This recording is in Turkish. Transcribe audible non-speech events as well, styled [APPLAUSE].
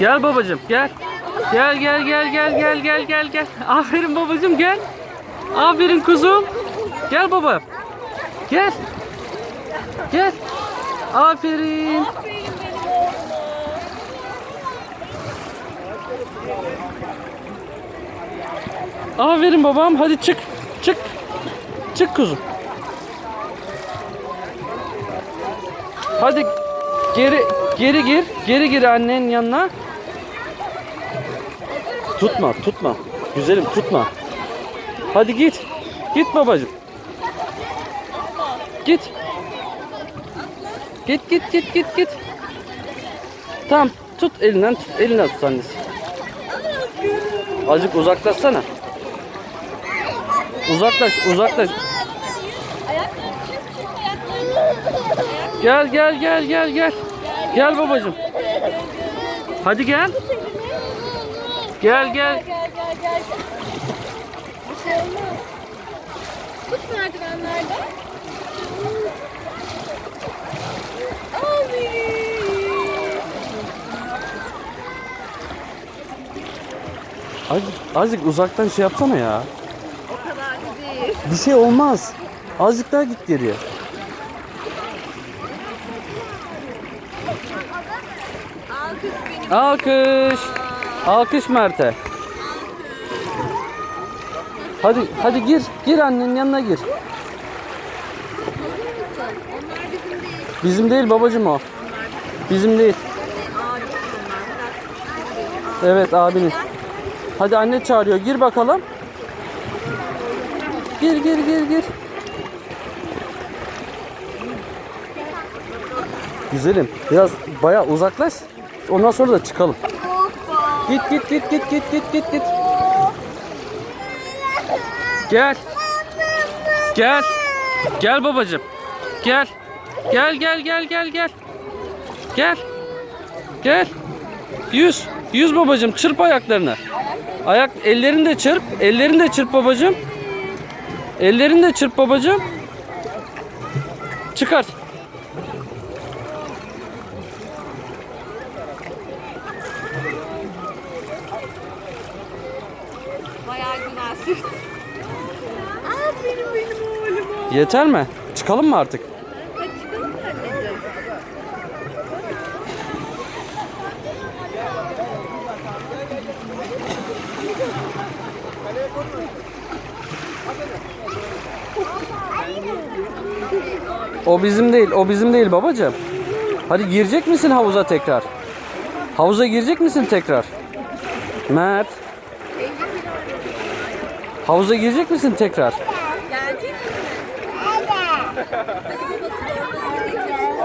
Gel babacım gel. Gel gel gel gel gel gel gel gel. Aferin babacım gel. Aferin kuzum. Gel baba. Gel. Gel. Aferin. Aferin babam. Hadi çık. Çık. Çık kuzum. Hadi geri geri gir. Geri gir annenin yanına. Tutma, tutma. Güzelim tutma. Hadi git. Git babacığım. Git. Git git git git git. Tamam tut elinden tut elinden tut annesi. Azıcık uzaklaşsana. Uzaklaş uzaklaş. Gel gel gel gel gel. Gel babacığım. Hadi gel. Gel gel. Gel gel gel. Bir şey olmaz. Tut merdivenlerde. Aferin. Azıcık, azıcık uzaktan şey yapsana ya. O kadar da değil. Bir şey olmaz. Azıcık daha git geriye. Alkış benim. Alkış. Alkış Mert'e. Hadi hadi gir. Gir annenin yanına gir. Bizim değil. Babacım o. Bizim değil. Evet abinin. Hadi anne çağırıyor. Gir bakalım. Gir gir gir gir. Güzelim. Biraz bayağı uzaklaş. Ondan sonra da çıkalım. Git git git git git git git git. Gel. Gel. Gel babacığım. Gel. Gel gel gel gel gel. Gel. Gel. Yüz. Yüz babacığım. Çırp ayaklarını. Ayak ellerini de çırp. Ellerini de çırp babacığım. Ellerini de çırp babacığım. Çıkart. Sürt. Aferin benim oğluma. Yeter mi? Çıkalım mı artık? O bizim değil, o bizim değil babacığım. Hadi girecek misin havuza tekrar? Havuza girecek misin tekrar? Mert. Havuza girecek misin tekrar? Gelecek misin? Hadi [LAUGHS] bakalım.